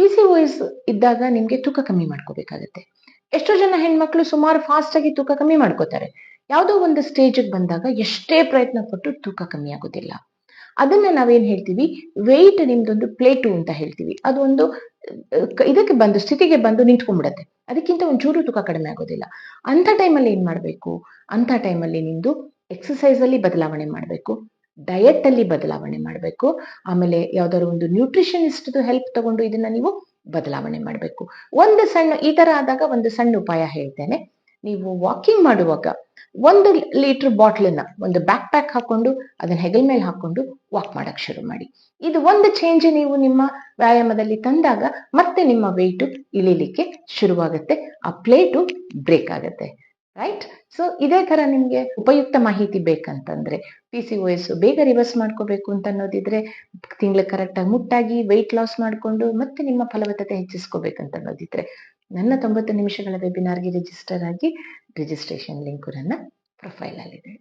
P C ಇದ್ದಾಗ ನಿಮ್ಗೆ ತೂಕ ಕಮ್ಮಿ ಮಾಡ್ಕೋಬೇಕಾಗತ್ತೆ. ಎಷ್ಟೋ ಜನ ಹೆಣ್ಮಕ್ಳು ಸುಮಾರು ಫಾಸ್ಟ್ ಆಗಿ ತೂಕ ಕಮ್ಮಿ ಮಾಡ್ಕೋತಾರೆ. ಯಾವುದೋ ಒಂದು ಸ್ಟೇಜಿಗೆ ಬಂದಾಗ ಎಷ್ಟೇ ಪ್ರಯತ್ನ ಪಟ್ಟು ತೂಕ ಕಮ್ಮಿ ಆಗೋದಿಲ್ಲ. ಅದನ್ನ ನಾವೇನ್ ಹೇಳ್ತೀವಿ? ವೆಯ್ಟ್ ನಿಮ್ದೊಂದು ಪ್ಲೇಟು ಅಂತ ಹೇಳ್ತೀವಿ. ಅದು ಒಂದು ಇದಕ್ಕೆ ಬಂದು, ಸ್ಥಿತಿಗೆ ಬಂದು ನಿಂತ್ಕೊಂಡ್ಬಿಡತ್ತೆ. ಅದಕ್ಕಿಂತ ಒಂಚೂರು ತೂಕ ಕಡಿಮೆ ಆಗೋದಿಲ್ಲ. ಅಂತ ಟೈಮಲ್ಲಿ ಏನ್ ಮಾಡ್ಬೇಕು? ಅಂತ ಟೈಮಲ್ಲಿ ನಿಮ್ದು ಎಕ್ಸಸೈಸ್ ಅಲ್ಲಿ ಬದಲಾವಣೆ ಮಾಡಬೇಕು. ಡಯಟ್ ಅಲ್ಲಿ ಬದಲಾವಣೆ ಮಾಡಬೇಕು. ಆಮೇಲೆ ಯಾವ್ದಾದ್ರು ಒಂದು ನ್ಯೂಟ್ರಿಷನಿಸ್ಟ್ ಹೆಲ್ಪ್ ತಗೊಂಡು ಇದನ್ನ ನೀವು ಬದಲಾವಣೆ ಮಾಡಬೇಕು. ಒಂದು ಸಣ್ಣ, ಈ ತರ ಆದಾಗ ಒಂದು ಸಣ್ಣ ಉಪಾಯ ಹೇಳ್ತೇನೆ. ನೀವು ವಾಕಿಂಗ್ ಮಾಡುವಾಗ ಒಂದು ಲೀಟರ್ ಬಾಟ್ಲನ್ನ ಒಂದು ಬ್ಯಾಕ್ ಪ್ಯಾಕ್ ಹಾಕೊಂಡು ಅದನ್ನ ಹೆಗಲ್ ಮೇಲೆ ಹಾಕೊಂಡು ವಾಕ್ ಮಾಡಕ್ ಶುರು ಮಾಡಿ. ಇದು ಒಂದು ಚೇಂಜ್ ನೀವು ನಿಮ್ಮ ವ್ಯಾಯಾಮದಲ್ಲಿ ತಂದಾಗ ಮತ್ತೆ ನಿಮ್ಮ ವೆಯ್ಟು ಇಳಿಲಿಕ್ಕೆ ಶುರುವಾಗುತ್ತೆ. ಆ ಪ್ಲೇಟು ಬ್ರೇಕ್ ಆಗುತ್ತೆ. ರೈಟ್ ಸೊ ಇದೇ ತರ ನಿಮ್ಗೆ ಉಪಯುಕ್ತ ಮಾಹಿತಿ ಬೇಕಂತಂದ್ರೆ ಪಿ ಸಿ ಎಸ್ ಬೇಗ ರಿವರ್ಸ್ ಮಾಡ್ಕೋಬೇಕು ಅಂತ ಅನ್ನೋದಿದ್ರೆ, ತಿಂಗಳ ಕರೆಕ್ಟ್ ಆಗಿ ಮುಟ್ಟಾಗಿ ವೆಯ್ಟ್ ಲಾಸ್ ಮಾಡ್ಕೊಂಡು ಮತ್ತೆ ನಿಮ್ಮ ಫಲವತ್ತತೆ ಹೆಚ್ಚಿಸ್ಕೋಬೇಕಂತ ಅನ್ನೋದಿದ್ರೆ, ನನ್ನ ತೊಂಬತ್ತು ನಿಮಿಷಗಳ ವೆಬಿನಾರ್ಗೆ ರಿಜಿಸ್ಟರ್ ಆಗಿ ರಿಜಿಸ್ಟ್ರೇಷನ್ ಲಿಂಕ್ ನನ್ನ ಪ್ರೊಫೈಲ್ ಅಲ್ಲಿದೆ.